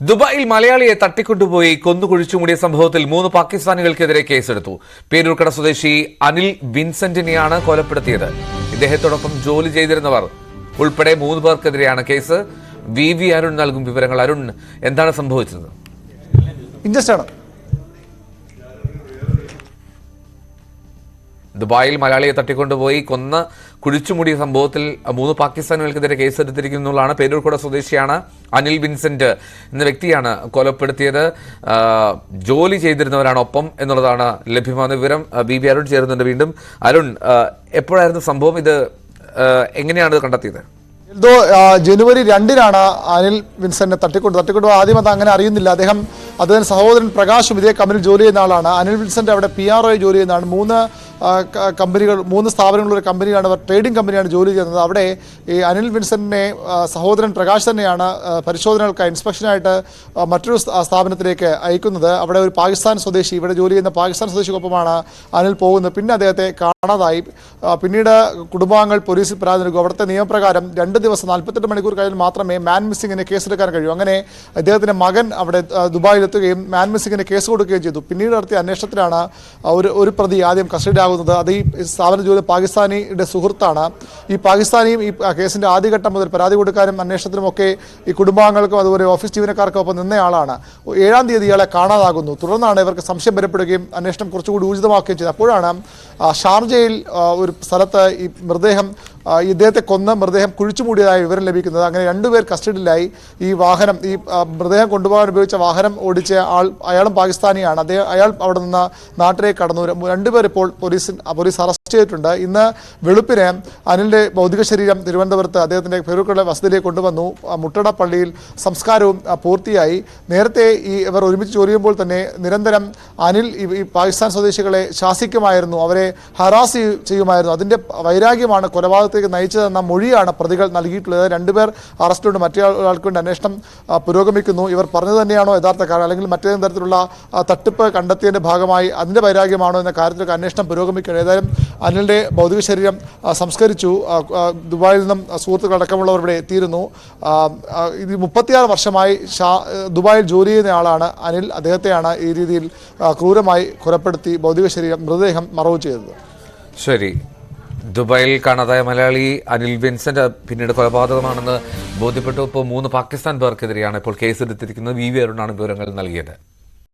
ദുബായിൽ മലയാളിയെ തട്ടിക്കൊണ്ടുപോയി കൊന്നുകുഴിച്ചു മൂടിയ സംഭവത്തിൽ മൂന്ന് പാകിസ്ഥാനികൾക്കെതിരെ കേസെടുത്തു. പേരൂർക്കട സ്വദേശി അനിൽ വിൻസെന്റിനെയാണ് കൊലപ്പെടുത്തിയത്. ഇദ്ദേഹത്തോടൊപ്പം ജോലി ചെയ്തിരുന്നവർ ഉൾപ്പെടെ മൂന്ന് പേർക്കെതിരെയാണ് കേസ്. വി വി അരുൺ നൽകും വിവരങ്ങൾ. അരുൺ എന്താണ് സംഭവിച്ചത്? ഇൻട്രസ്റ്റ് ആണ്. ദുബായിൽ മലയാളിയെ തട്ടിക്കൊണ്ടുപോയി കൊന്ന് കുഴിച്ചുമൂടിയ സംഭവത്തിൽ മൂന്ന് പാകിസ്ഥാനികൾക്കെതിരെ എന്നുള്ളതാണ് പേരൂർക്കോട് സ്വദേശിയാണ് അനിൽ വിൻസെന്റ് എന്ന വ്യക്തിയാണ് കൊലപ്പെടുത്തിയത്. ജോലി ചെയ്തിരുന്നവരാണ് ഒപ്പം എന്നുള്ളതാണ് ലഭ്യമായ വിവരം. ബി ബി അരുൺ ചേരുന്നുണ്ട് വീണ്ടും. അരുൺ എപ്പോഴായിരുന്നു സംഭവം? ഇത് എങ്ങനെയാണ് കണ്ടെത്തിയത്? എന്തോ ജനുവരി രണ്ടിനാണ് അനിൽ വിൻസെന്റിനെ തട്ടിക്കൊണ്ട് തട്ടിക്കൊണ്ട് ആദ്യം അത് അങ്ങനെ അറിയുന്നില്ല. അദ്ദേഹം അദ്ദേഹം സഹോദരൻ പ്രകാശും ഇതേ കമ്പനിയിൽ ജോലി ചെയ്യുന്ന ആളാണ്. അനിൽ വിൻസെന്റ് അവിടെ പി ആർ ഒ ജോലി ചെയ്യുന്നതാണ്. മൂന്ന് കമ്പനികൾ മൂന്ന് സ്ഥാപനങ്ങളുള്ള കമ്പനിയാണ് അവർ ട്രേഡിംഗ് കമ്പനിയാണ് ജോലി ചെയ്യുന്നത്. അവിടെ ഈ അനിൽ വിൻസെന്റിനെ സഹോദരൻ പ്രകാശ് തന്നെയാണ് പരിശോധനകൾക്ക് ഇൻസ്പെക്ഷനായിട്ട് മറ്റൊരു സ്ഥാപനത്തിലേക്ക് അയക്കുന്നത്. അവിടെ ഒരു പാകിസ്ഥാൻ സ്വദേശി ഇവിടെ ജോലി ചെയ്യുന്ന പാകിസ്ഥാൻ സ്വദേശിക്കൊപ്പമാണ് അനിൽ പോകുന്നത്. പിന്നെ അദ്ദേഹത്തെ കാണാതായി. പിന്നീട് കുടുംബാംഗങ്ങൾ പോലീസിൽ പരാതി നൽകും. അവിടുത്തെ നിയമപ്രകാരം രണ്ട് ദിവസം നാൽപ്പത്തെട്ട് മണിക്കൂർ കഴിഞ്ഞാൽ മാത്രമേ മാൻ മിസ്സിങ്ങിന് കേസെടുക്കാൻ കഴിയൂ. അങ്ങനെ അദ്ദേഹത്തിന്റെ മകൻ അവിടെ ദുബായിലെത്തുകയും മാൻ മിസ്സിങ്ങിന് കേസ് കൊടുക്കുകയും ചെയ്തു. പിന്നീട് നടത്തിയ അന്വേഷണത്തിലാണ് ഒരു ഒരു പ്രതി ആദ്യം കസ്റ്റഡിയിലാകുന്നത് അത് ഈ സ്ഥാപന ജോലി പാകിസ്ഥാനിയുടെ സുഹൃത്താണ്. ഈ പാകിസ്ഥാനിയും ഈ കേസിന്റെ ആദ്യഘട്ടം മുതൽ പരാതി കൊടുക്കാനും അന്വേഷണത്തിനുമൊക്കെ ഈ കുടുംബാംഗങ്ങൾക്കും അതുപോലെ ഓഫീസ് ജീവനക്കാർക്കും ഒപ്പം നിന്നയാളാണ് ഏഴാം തീയതി ഇയാളെ കാണാതാകുന്നു. തുടർന്നാണ് ഇവർക്ക് സംശയം വരപ്പെടുകയും അന്വേഷണം കുറച്ചുകൂടി ഊർജിതമാക്കുകയും ചെയ്തത്. അപ്പോഴാണ് ഷാർജയിൽ ഒരു സ്ഥലത്ത് ഈ മൃതദേഹം ഇദ്ദേഹത്തെ കൊന്ന മൃതദേഹം കുഴിച്ചുമൂടിയതായ വിവരം ലഭിക്കുന്നത്. അങ്ങനെ രണ്ടുപേർ കസ്റ്റഡിയിലായി. ഈ വാഹനം ഈ മൃതദേഹം കൊണ്ടുപോകാൻ ഉപയോഗിച്ച വാഹനം ഓടിച്ച ആൾ അയാളും പാകിസ്ഥാനിയാണ്. അദ്ദേഹം അയാൾ അവിടെ നിന്ന് നാട്ടിലേക്ക് കടന്നു. രണ്ടുപേർ ഇപ്പോൾ പോലീസ് പോലീസ് അറസ്റ്റ് ചെയ്തിട്ടുണ്ട്. ഇന്ന് വെളുപ്പിന് അനിലിന്റെ ഭൗതിക ശരീരം തിരുവനന്തപുരത്ത് അദ്ദേഹത്തിന്റെ പെരുക്കളുടെ വസതിയിലേക്ക് കൊണ്ടുവന്നു. മുട്ടട പള്ളിയിൽ സംസ്കാരവും പൂർത്തിയായി. നേരത്തെ ഈ ഇവർ ഒരുമിച്ച് ജോലി ചെയ്യുമ്പോൾ തന്നെ നിരന്തരം അനിൽ ഈ പാകിസ്ഥാൻ സ്വദേശികളെ ശാസിക്കുമായിരുന്നു. അവരെ ഹറാസ് ചെയ്യ- ചെയ്യുമായിരുന്നു. അതിന്റെ വൈരാഗ്യമാണ് കൊലപാതകത്തേക്ക് നയിച്ചതെന്ന മൊഴിയാണ് പ്രതികൾ നൽകിയിട്ടുള്ളത്. രണ്ടുപേർ അറസ്റ്റിലുണ്ട്. മറ്റേ ആൾക്ക് വേണ്ടി അന്വേഷണം പുരോഗമിക്കുന്നു. ഇവർ പറഞ്ഞത് തന്നെയാണോ യഥാർത്ഥ കാരണം അല്ലെങ്കിൽ മറ്റേതെങ്കിലും തരത്തിലുള്ള തട്ടിപ്പ് കണ്ടെത്തിയതിന്റെ ഭാഗമായി അതിന്റെ വൈരാഗ്യമാണോ എന്ന കാര്യത്തിലൊക്കെ അന്വേഷണം പുരോഗമിക്കുകയാണ്. ഏതായാലും അനിലിന്റെ ഭൗതിക ശരീരം സംസ്കരിച്ചു. ദുബായിൽ നിന്നും സുഹൃത്തുക്കൾ അടക്കമുള്ളവർ ഇവിടെ എത്തിയിരുന്നു. ഇത് മുപ്പത്തിയാറ് വർഷമായി ഷാ ദുബായിൽ ജോലി ചെയ്യുന്ന ആളാണ് അനിൽ. അദ്ദേഹത്തെയാണ് ഈ രീതിയിൽ ക്രൂരമായി കൊലപ്പെടുത്തി ഭൗതിക ശരീരം മൃതദേഹം മറവ് ചെയ്തത്. ശരി. ദുബായിൽ കാണാതായ മലയാളി അനിൽ വിൻസെന്റ് പിന്നീട് കൊലപാതകമാണെന്ന് ബോധ്യപ്പെട്ടു. ഇപ്പോൾ മൂന്ന് പാകിസ്ഥാൻ പേർക്കെതിരെയാണ് ഇപ്പോൾ കേസെടുത്തിരിക്കുന്നത്. വി വി അരുണാണ് വിവരങ്ങൾ നൽകിയത്.